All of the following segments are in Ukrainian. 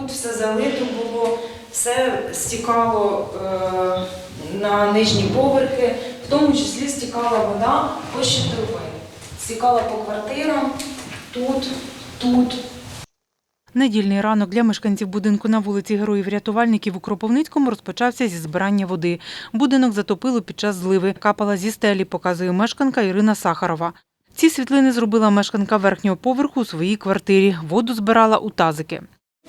тут все залито було, все стікало е, на нижні поверхи, в тому числі стікала вода по щитові. Стікала по квартирам, тут, тут. Недільний ранок для мешканців будинку на вулиці Героїв-рятувальників у Кропивницькому розпочався зі збирання води. Будинок затопило під час зливи. Капала зі стелі, показує мешканка Ірина Сахарова. Ці світлини зробила мешканка верхнього поверху у своїй квартирі. Воду збирала у тазики.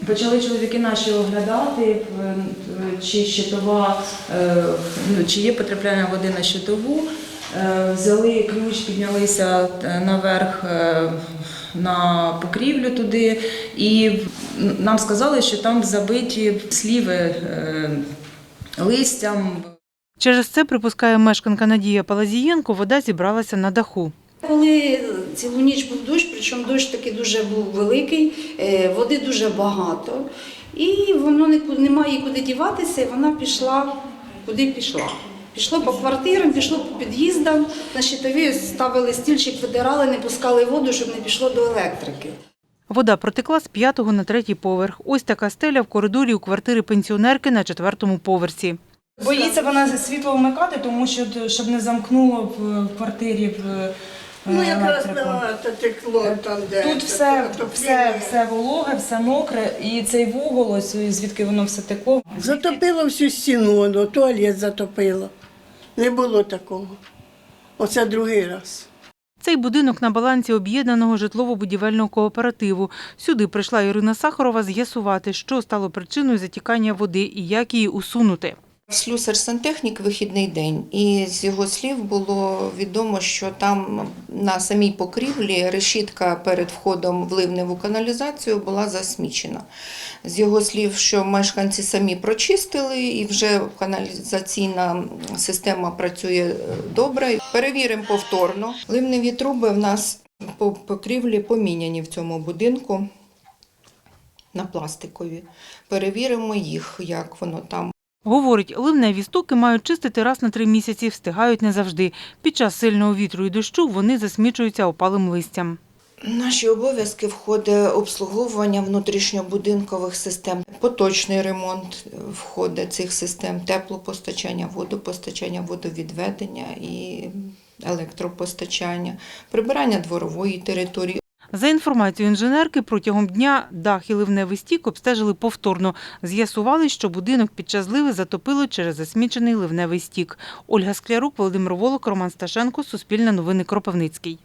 Почали чоловіки наші оглядати, е, чи щитова, е, ну, чи є потрапляння води на щитову. Е, Взяли ключ, піднялися наверх на покрівлю туди, і нам сказали, що там забиті сліви листям. Через це, припускає мешканка Надія Палазієнко, вода зібралася на даху. Коли цілу ніч був дощ, причому дощ такий дуже був великий, е, води дуже багато, і воно нікуди немає куди діватися, і вона пішла, куди пішла. Пішло по квартирам, пішло по під'їздам, на щитові ставили стільчик, видирали, не пускали воду, щоб не пішло до електрики. Вода протекла з п'ятого на третій поверх. Ось така стеля в коридорі у квартири пенсіонерки на четвертому поверсі. Боїться вона світло вмикати, тому що щоб не замкнуло в квартирі в Ну, якраз електрику. багато текло там, де Тут все, все, все вологе, все мокре, і цей вугол, ось звідки воно все текло. Затопило всю стіну, воно, туалет затопило. Не було такого. Оце другий раз. Цей будинок на балансі об'єднаного житлово-будівельного кооперативу. Сюди прийшла Ірина Сахарова з'ясувати, що стало причиною затікання води і як її усунути. Слюсар сантехнік вихідний день, і з його слів було відомо, що там на самій покрівлі решітка перед входом в ливневу каналізацію була засмічена. З його слів, що мешканці самі прочистили, і вже каналізаційна система працює е, добре. Перевіримо повторно. Ливневі труби в нас по покрівлі поміняні в цьому будинку на пластикові. Перевіримо їх, як воно там. Говорить, ливневі стоки мають чистити раз на три місяці, встигають не завжди. Під час сильного вітру і дощу вони засмічуються опалим листям. Наші обов'язки входить обслуговування внутрішньобудинкових систем, поточний ремонт входить цих систем, теплопостачання, водопостачання, водовідведення і електропостачання, прибирання дворової території, За інформацією інженерки, протягом дня дах і ливневий стік обстежили повторно. З'ясували, що будинок під час зливи затопило через засмічений ливневий стік. Ольга Склярук, Володимир Волок, Роман Сташенко, Суспільне новини Кропивницький.